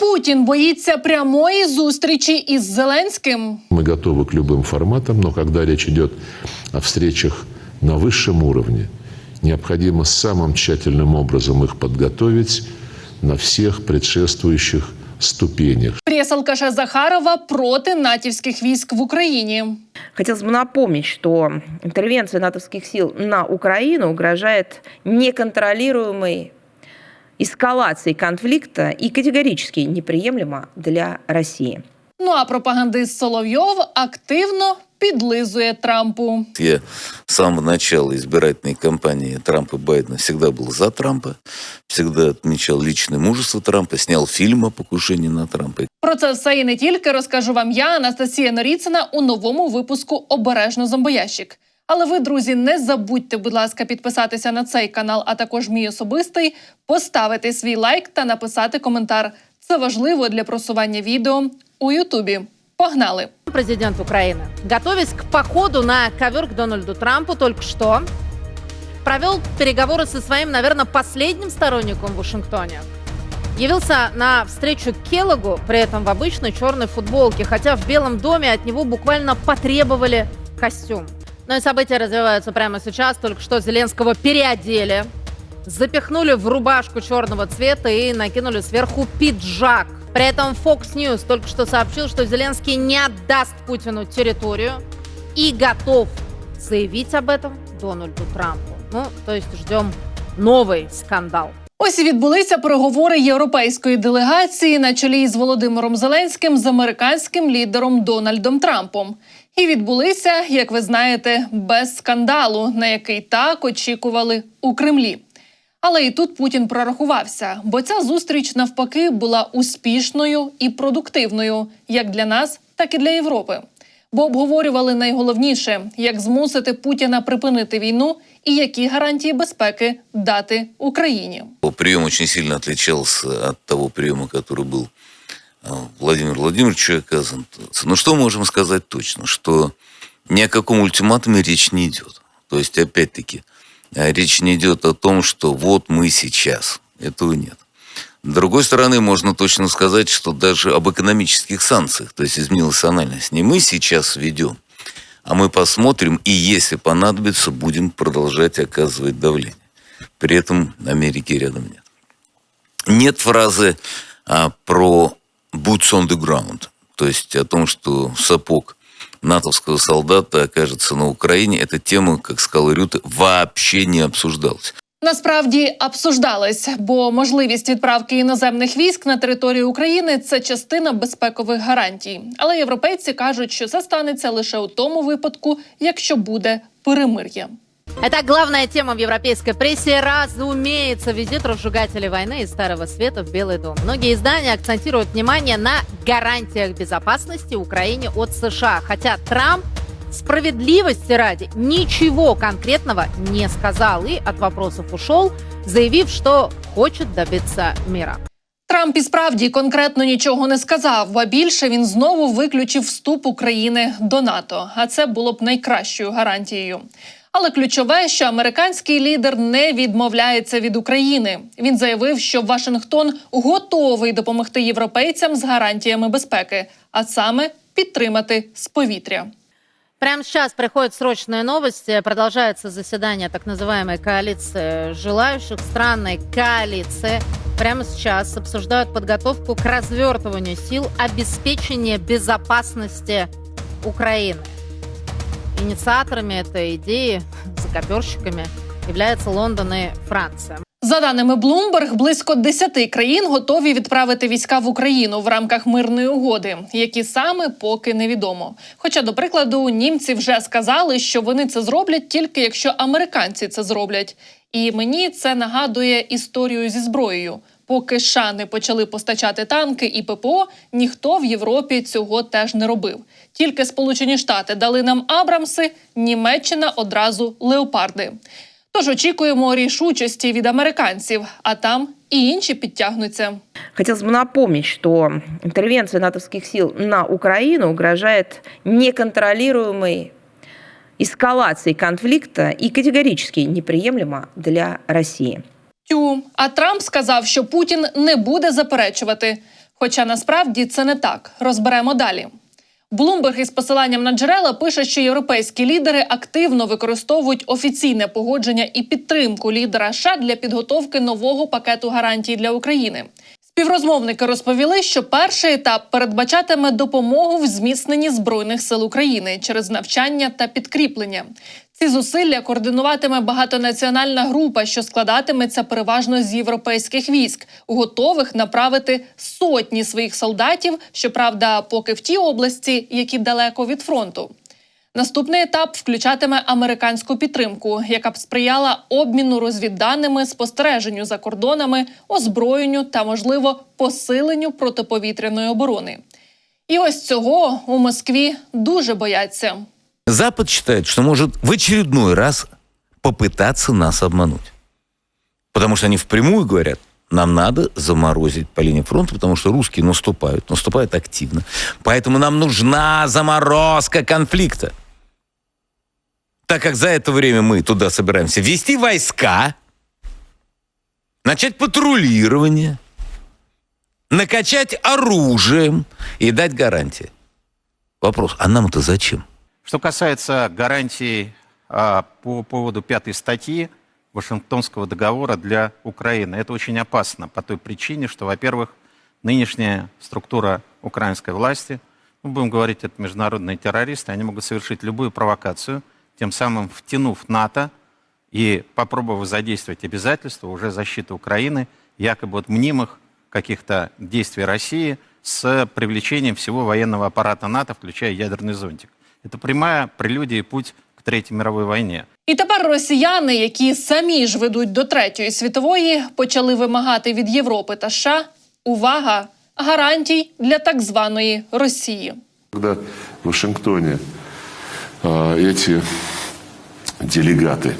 Путін боїться прямої зустрічі із Зеленським. Мы готовы к любым форматам, но когда речь идет о встречах на высшем уровне, необходимо самым тщательным образом их подготовить на всех предшествующих ступенях. Прес-алкаша Захарова проти натівських військ в Україні. Хотелось бы напомнить, что интервенция натовских сил на Украину угрожает неконтролируемой эскалацией конфликта и категорически неприемлема для России. Ну а пропагандист Соловйов активно підлизує Трампу. Я с самого начала избирательной кампании Трампа и Байдена всегда был за Трампа, всегда отмечал личное мужество Трампа, снял фильм о покушении на Трампа. Про це все і не тільки розкажу вам я, Анастасія Норіцина, у новому випуску Обережно зомбоящик. Але ви, друзі, не забудьте, будь ласка, підписатися на цей канал, а також мій особистий, поставити свій лайк та написати коментар. Це важливо для просування відео у Ютубі. Погнали! Президент Украины, готовясь к походу на ковер к Дональду Трампу, только что провел переговоры со своим, наверное, последним сторонником в Вашингтоне. Явился на встречу к Келлогу, при этом в обычной черной футболке, хотя в Белом доме от него буквально потребовали костюм. Но и события развиваются прямо сейчас. Только что Зеленского переодели, запихнули в рубашку черного цвета и накинули сверху пиджак. При этом Fox News только что сообщил, что Зеленский не отдаст Путину территорию и готов заявить об этом Дональду Трампу. Ну, то есть ждем новый скандал. Ось і відбулися переговори європейської делегації на чолі з Володимиром Зеленським з американським лідером Дональдом Трампом. І відбулися, як ви знаєте, без скандалу, на який так очікували у Кремлі. Але і тут Путін прорахувався, бо ця зустріч навпаки була успішною і продуктивною як для нас, так і для Європи. Бо обговорювали найголовніше, як змусити Путіна припинити війну і які гарантії безпеки дати Україні. Прием очень сильно отличался от того приема, который был э, Владимир Владимировичу оказан. Ну, что можем сказать точно? Что ни о каком ультиматуме речь не идет. То есть, опять-таки, э, речь не идет о том, что вот мы сейчас. Этого нет. С другой стороны, можно точно сказать, что даже об экономических санкциях, то есть изменилась тональность, не мы сейчас ведем, а мы посмотрим и, если понадобится, будем продолжать оказывать давление. При этом Америки рядом нет. Нет фразы а, про boots on the ground, то есть о том, что сапог натовского солдата окажется на Украине. Эта тема, как сказал Рюте, вообще не обсуждалась. Насправді обсуждались, бо можливість відправки іноземних військ на територію України це частина безпекових гарантій. Але європейці кажуть, що це станеться лише у тому випадку, якщо буде перемир'я. Это главная тема в европейской прессе. Разумеется, визит разжигателей войны из Старого Света в Белый дом. Многие издания акцентируют внимание на гарантиях безопасности Украине от США. Хотя Трамп справедливости ради ничего конкретного не сказал и от вопросов ушел, заявив, что хочет добиться мира. Трамп і справді конкретно нічого не сказав, ба більше він знову виключив вступ України до НАТО. А це було б найкращою гарантією. Але ключове, що американський лідер не відмовляється від України. Він заявив, що Вашингтон готовий допомогти європейцям з гарантіями безпеки, а саме підтримати з повітря. Прямо сейчас приходят срочные новости. Продолжается заседание так называемой коалиции желающих. Странной коалиции прямо сейчас обсуждают подготовку к развертыванию сил обеспечения безопасности Украины. Инициаторами этой идеи, закоперщиками, являются Лондон и Франция. За даними Bloomberg, близько 10 країн готові відправити війська в Україну в рамках мирної угоди, які саме поки невідомо. Хоча, до прикладу, німці вже сказали, що вони це зроблять тільки якщо американці це зроблять. І мені це нагадує історію зі зброєю. Поки США не почали постачати танки і ППО, ніхто в Європі цього теж не робив. Тільки Сполучені Штати дали нам Абрамси, Німеччина одразу леопарди. Тож очікуємо рішучості від американців, а там і інші підтягнуться. Хотелось бы напомнить, что интервенция натовских сил на Украину угрожает неконтролируемой эскалацией конфликта и категорически неприемлема для России. Тю, а Трамп сказав, що Путін не буде заперечувати. Хоча насправді це не так. Розберемо далі. Блумберг із посиланням на джерела пише, що європейські лідери активно використовують офіційне погодження і підтримку лідера США для підготовки нового пакету гарантій для України. Співрозмовники розповіли, що перший етап передбачатиме допомогу в зміцненні збройних сил України через навчання та підкріплення. Ці зусилля координуватиме багатонаціональна група, що складатиметься переважно з європейських військ, готових направити сотні своїх солдатів, щоправда, поки в ті області, які далеко від фронту. Наступний етап включатиме американську підтримку, яка б сприяла обміну розвідданими, спостереженню за кордонами, озброєнню та, можливо, посиленню протиповітряної оборони. І ось цього у Москві дуже бояться. Запад считает, что может в очередной раз попытаться нас обмануть. Потому что они впрямую говорят, нам надо заморозить по линии фронта, потому что русские наступают, наступают активно. Поэтому нам нужна заморозка конфликта. Так как за это время мы туда собираемся ввести войска, начать патрулирование, накачать оружием и дать гарантии. Вопрос, а нам это зачем? Что касается гарантий а, по поводу пятой статьи Вашингтонского договора для Украины, это очень опасно по той причине, что, во-первых, нынешняя структура украинской власти, ну, будем говорить, это международные террористы, они могут совершить любую провокацию, тем самым втянув НАТО и попробовав задействовать обязательства уже защиты Украины, якобы от мнимых каких-то действий России с привлечением всего военного аппарата НАТО, включая ядерный зонтик. Это прямая прелюдия и путь к Третьей мировой войне. І тепер росіяни, які самі ж ведуть до третьої світової, почали вимагати від Європи та США увага гарантій для так званої Росії. Когда в Вашингтоне а, эти делегаты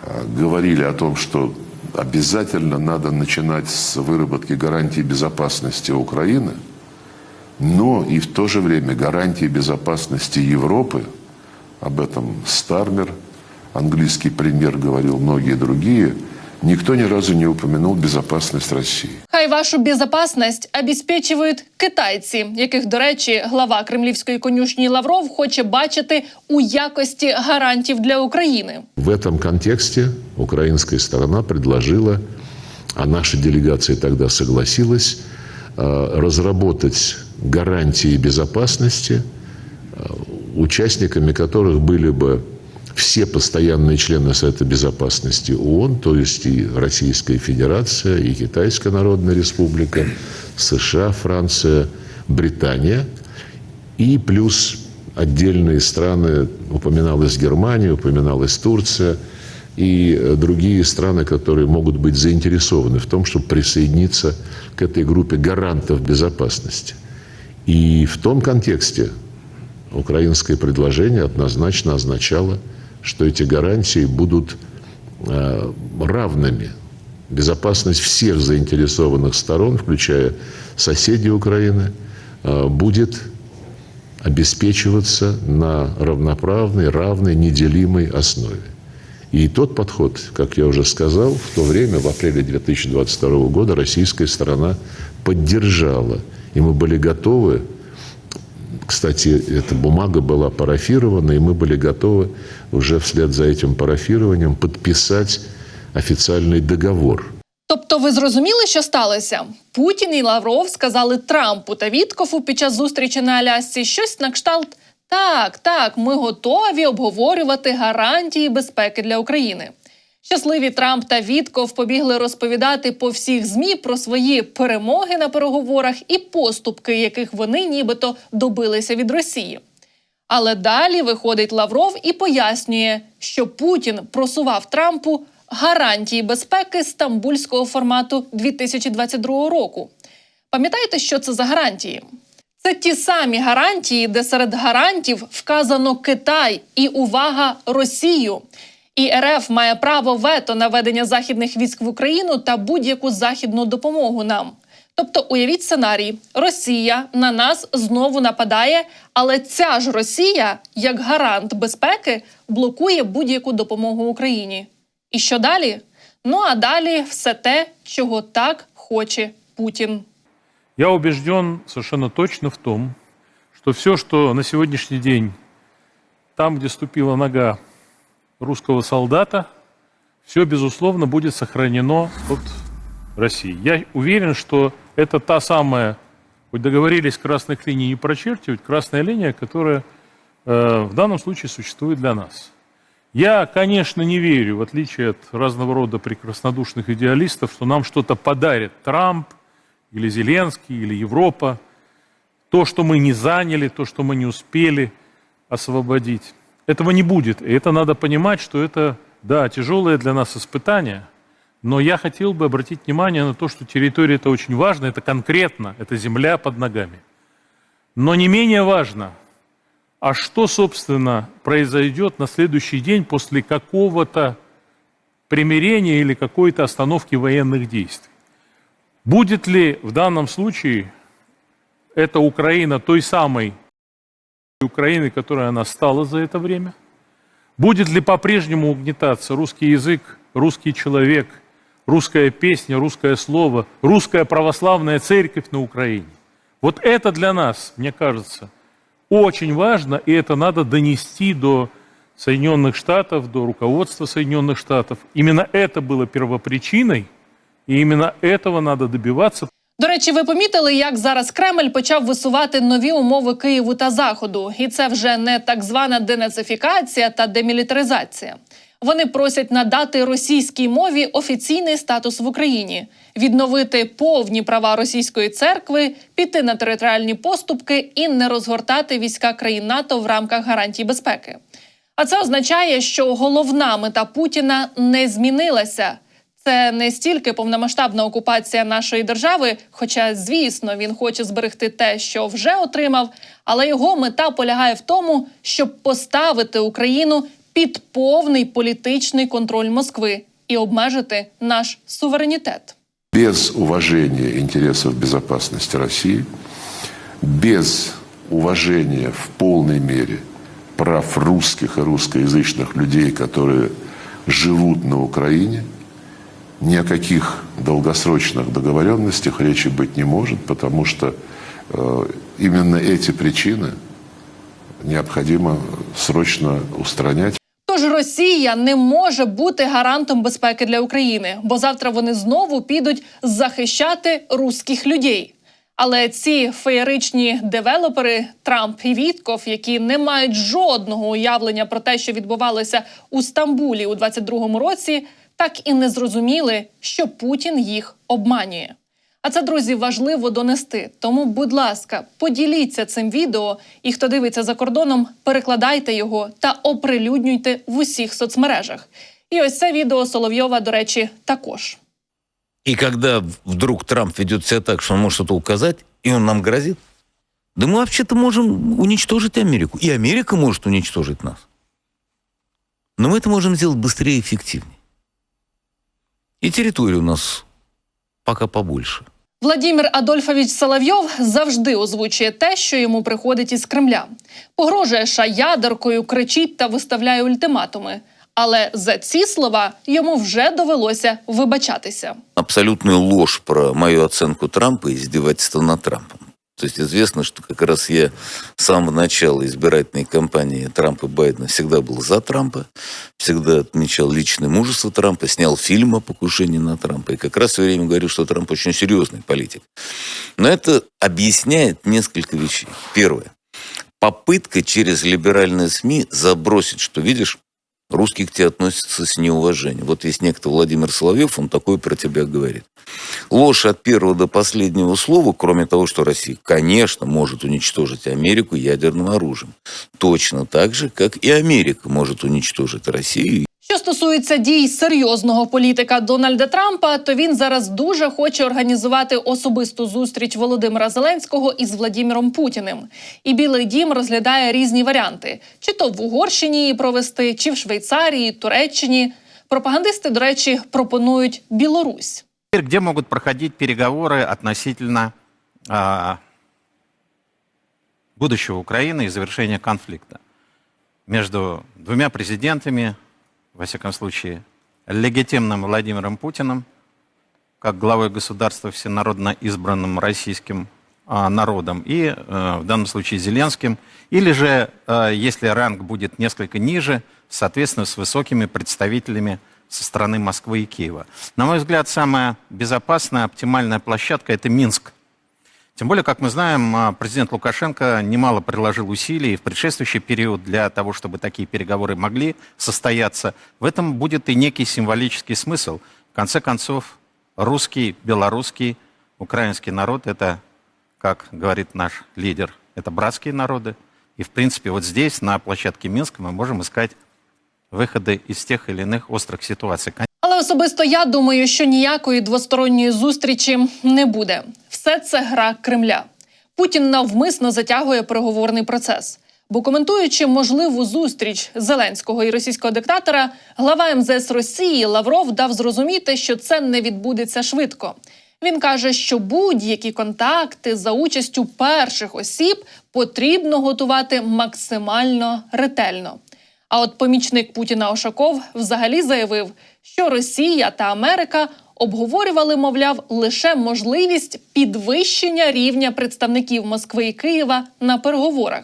а, говорили о том, что обязательно надо начинать с выработки гарантий безопасности Украины, но и в то же время гарантии безопасности Европы, об этом Стармер, английский премьер говорил, многие другие, никто ни разу не упомянул безопасность России. Хай вашу безопасність обезпечують китайці, яких, до речі, глава кремлівської конюшні Лавров хоче бачити у якості гарантів для України. В этом контексте украинская сторона предложила, а наша делегация тогда согласилась, э, разработать гарантии безопасности, э, участниками которых были бы все постоянные члены Совета Безопасности ООН, то есть и Российская Федерация, и Китайская Народная Республика, США, Франция, Британия, и плюс отдельные страны, упоминалась Германия, упоминалась Турция и э, другие страны, которые могут быть заинтересованы в том, чтобы присоединиться к этой группе гарантов безопасности. И в том контексте украинское предложение однозначно означало, что эти гарантии будут э, равными. Безопасность всех заинтересованных сторон, включая соседей Украины, э, будет обеспечиваться на равноправной, равной, неделимой основе. И тот подход, как я уже сказал, в то время, в апреле 2022 года, российская сторона поддержала. И мы были готовы, кстати, эта бумага была парафирована, и мы были готовы уже вслед за этим парафированием подписать официальный договор Тобто, ви зрозуміли, що сталося? Путін і Лавров сказали Трампу та Віткофу під час зустрічі на Алясці щось на кшталт. Так, так, ми готові обговорювати гарантії безпеки для України. Щасливі Трамп та Вітков побігли розповідати по всіх змі про свої перемоги на переговорах і поступки, яких вони нібито добилися від Росії. Але далі виходить Лавров і пояснює, що Путін просував Трампу гарантії безпеки стамбульського формату 2022 року. Пам'ятаєте, що це за гарантії? Це ті самі гарантії, де серед гарантів вказано Китай і увага Росію. І РФ має право вето на ведення західних військ в Україну та будь-яку західну допомогу нам. Тобто, уявіть сценарій: Росія на нас знову нападає, але ця ж Росія, як гарант безпеки, блокує будь-яку допомогу Україні. І що далі? Ну а далі все те, чого так хоче Путін. Я убежден совершенно точно в том, что все, что на сегодняшний день там, где ступила нога русского солдата, все, безусловно, будет сохранено от России. Я уверен, что это та самая, хоть договорились красных линий не прочерчивать, красная линия, которая э, в данном случае существует для нас. Я, конечно, не верю, в отличие от разного рода прекраснодушных идеалистов, что нам что-то подарит Трамп или Зеленский или Европа. То, что мы не заняли, то, что мы не успели освободить. Этого не будет. И это надо понимать, что это, да, тяжелое для нас испытание. Но я хотел бы обратить внимание на то, что территория это очень важно, это конкретно, это земля под ногами. Но не менее важно, а что, собственно, произойдет на следующий день после какого-то примирения или какой-то остановки военных действий. Будет ли в данном случае эта Украина той самой Украины, которой она стала за это время? Будет ли по-прежнему угнетаться русский язык, русский человек, русская песня, русское слово, русская православная церковь на Украине? Вот это для нас, мне кажется, очень важно, и это надо донести до Соединенных Штатов, до руководства Соединенных Штатов. Именно это было первопричиной, і іменно этого надо добиваться. До речі, ви помітили, як зараз Кремль почав висувати нові умови Києву та Заходу, і це вже не так звана денацифікація та демілітаризація. Вони просять надати російській мові офіційний статус в Україні, відновити повні права російської церкви, піти на територіальні поступки і не розгортати війська країн НАТО в рамках гарантій безпеки. А це означає, що головна мета Путіна не змінилася. Це не стільки повномасштабна окупація нашої держави, хоча, звісно, він хоче зберегти те, що вже отримав, але його мета полягає в тому, щоб поставити Україну під повний політичний контроль Москви і обмежити наш суверенітет. без уважения интересов безопасности России, без уважения в полной мере прав русских и русскоязычных людей, которые живут на Украине, ни о каких долгосрочных договоренностях речи быть не может, потому что э, именно эти причины необходимо срочно устранять. Тож Росія не може бути гарантом безпеки для України, бо завтра вони знову підуть захищати русських людей. Але ці феєричні девелопери Трамп і Вітков, які не мають жодного уявлення про те, що відбувалося у Стамбулі у 22-му році, так і не зрозуміли, що Путін їх обманює. А це, друзі, важливо донести. Тому, будь ласка, поділіться цим відео, і хто дивиться за кордоном, перекладайте його та оприлюднюйте в усіх соцмережах. І ось це відео Соловйова, до речі, також. И когда вдруг Трамп ведет себя так, что он может что-то указать, и он нам грозит, да мы вообще-то можем уничтожить Америку. И Америка может уничтожить нас. Но мы это можем сделать быстрее и эффективнее. И территория у нас пока побольше. Владімір Адольфович Соловйов завжди озвучує те, що йому приходить із Кремля. Погрожує шаядеркою, кричить та виставляє ультиматуми. Але за ці слова йому вже довелося вибачатися. Абсолютную ложь про мою оценку Трампа і издевательство над Трампом. То есть известно, что как раз я с самого начала избирательной кампании Трампа и Байдена всегда был за Трампа, всегда отмечал личное мужество Трампа, снял фильм о покушении на Трампа. И как раз все время говорил, что Трамп очень серьезный политик. Но это объясняет несколько вещей. Первое. Попытка через либеральные СМИ забросить, что, видишь, русские к тебе относятся с неуважением. Вот есть некто Владимир Соловьев, он такое про тебя говорит. Ложь от первого до последнего слова, кроме того, что Россия, конечно, может уничтожить Америку ядерным оружием. Точно так же, как и Америка может уничтожить Россию Що стосується дій серйозного політика Дональда Трампа, то він зараз дуже хоче організувати особисту зустріч Володимира Зеленського із Владіміром Путіним. І Білий Дім розглядає різні варіанти: чи то в Угорщині її провести, чи в Швейцарії, Туреччині. Пропагандисти, до речі, пропонують Білорусь. Теперь где могут проходить переговоры относительно а, будущего Украины и завершения конфликта между двумя президентами, во всяком случае, легитимным Владимиром Путиным как главой государства всенародно избранным российским а, народом и э, в данном случае Зеленским, или же, э, если ранг будет несколько ниже, соответственно, с высокими представителями со стороны Москвы и Киева. На мой взгляд, самая безопасная, оптимальная площадка – это Минск. Тем более, как мы знаем, а, президент Лукашенко немало приложил усилий в предшествующий период для того, чтобы такие переговоры могли состояться. В этом будет и некий символический смысл. В конце концов, русский, белорусский, украинский народ – это, как говорит наш лидер, это братские народы. И, в принципе, вот здесь, на площадке Минска, мы можем искать выходы из тех или иных острых ситуаций. Але особисто я думаю, що ніякої двосторонньої зустрічі не буде. Все це гра Кремля. Путін навмисно затягує переговорний процес. Бо коментуючи можливу зустріч Зеленського і російського диктатора, глава МЗС Росії Лавров дав зрозуміти, що це не відбудеться швидко. Він каже, що будь-які контакти за участю перших осіб потрібно готувати максимально ретельно. А от помічник Путіна Ошаков взагалі заявив, що Росія та Америка обговорювали, мовляв, лише можливість підвищення рівня представників Москви і Києва на переговорах.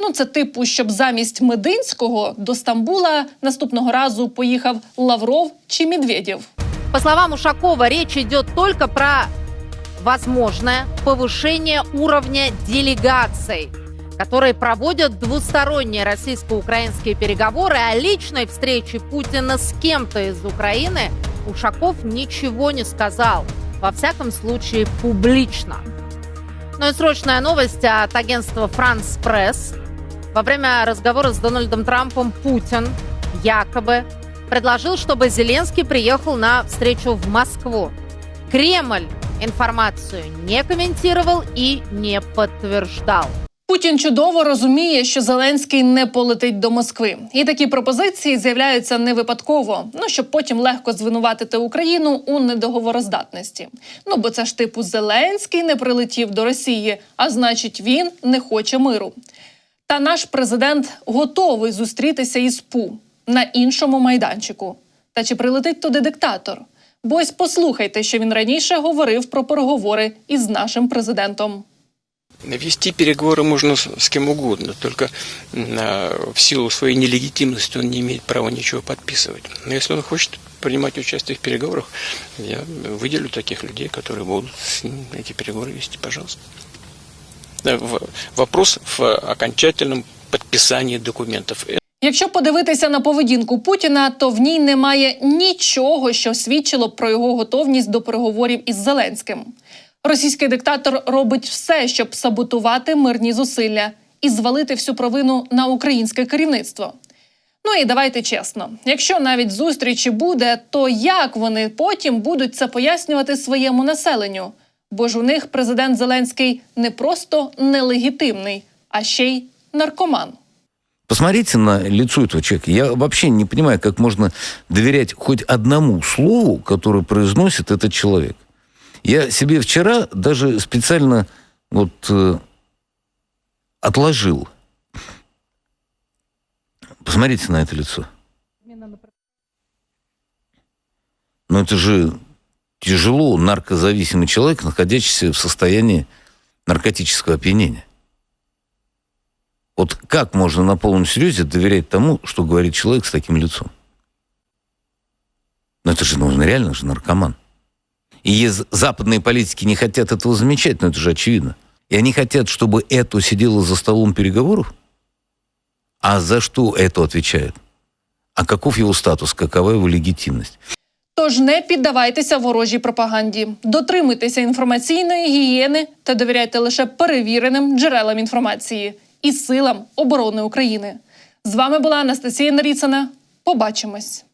Ну, це типу, щоб замість Мединського до Стамбула наступного разу поїхав Лавров чи Медведєв. По словам Ушакова, речь идет только про возможное повышение уровня делегаций, которые проводят двусторонние российско-украинские переговоры, а личной встречи Путина с кем-то из Украины Ушаков ничего не сказал. Во всяком случае, публично. Ну и срочная новость от агентства «Франс Пресс». Во время разговора с Дональдом Трампом Путин якобы предложил, чтобы Зеленский приехал на встречу в Москву. Кремль информацию не комментировал и не подтверждал. Путін чудово розуміє, що Зеленський не полетить до Москви, і такі пропозиції з'являються не випадково. Ну щоб потім легко звинуватити Україну у недоговороздатності. Ну бо це ж типу Зеленський не прилетів до Росії, а значить, він не хоче миру. Та наш президент готовий зустрітися із ПУ на іншому майданчику. Та чи прилетить туди диктатор? Бо ось послухайте, що він раніше говорив про переговори із нашим президентом. Вести переговоры можно с, с кем угодно, только м, а, в силу своей нелегитимности он не имеет права ничего подписывать. Но если он хочет принимать участие в переговорах, я выделю таких людей, которые будут с ним эти переговоры вести, пожалуйста. Да, в- вопрос в окончательном подписании документов. Якщо подивитися на поведінку Путіна, то в ній немає нічого, що свідчило б про його готовність до переговорів із Зеленським. Російський диктатор робить все, щоб саботувати мирні зусилля і звалити всю провину на українське керівництво. Ну і давайте чесно: якщо навіть зустрічі буде, то як вони потім будуть це пояснювати своєму населенню? Бо ж у них президент Зеленський не просто нелегітимний, а ще й наркоман. Посмотрите на лицо этого человека. Я вообще не понимаю, как можно доверять хоть одному слову, которое произносит этот человек. Я себе вчера даже специально вот э, отложил. Посмотрите на это лицо. Но это же тяжело наркозависимый человек, находящийся в состоянии наркотического опьянения. Вот как можно на полном серьезе доверять тому, что говорит человек с таким лицом? Ну это же, ну, он реально же наркоман. И ез- западные политики не хотят этого замечать, но это же очевидно. И они хотят, чтобы это сидело за столом переговоров? А за что это отвечает? А каков его статус, какова его легитимность? Тож не піддавайтеся ворожій пропаганді, дотримуйтеся інформаційної гігієни та довіряйте лише перевіреним джерелам інформації і силам оборони України. З вами була Анастасія Наріцина. Побачимось.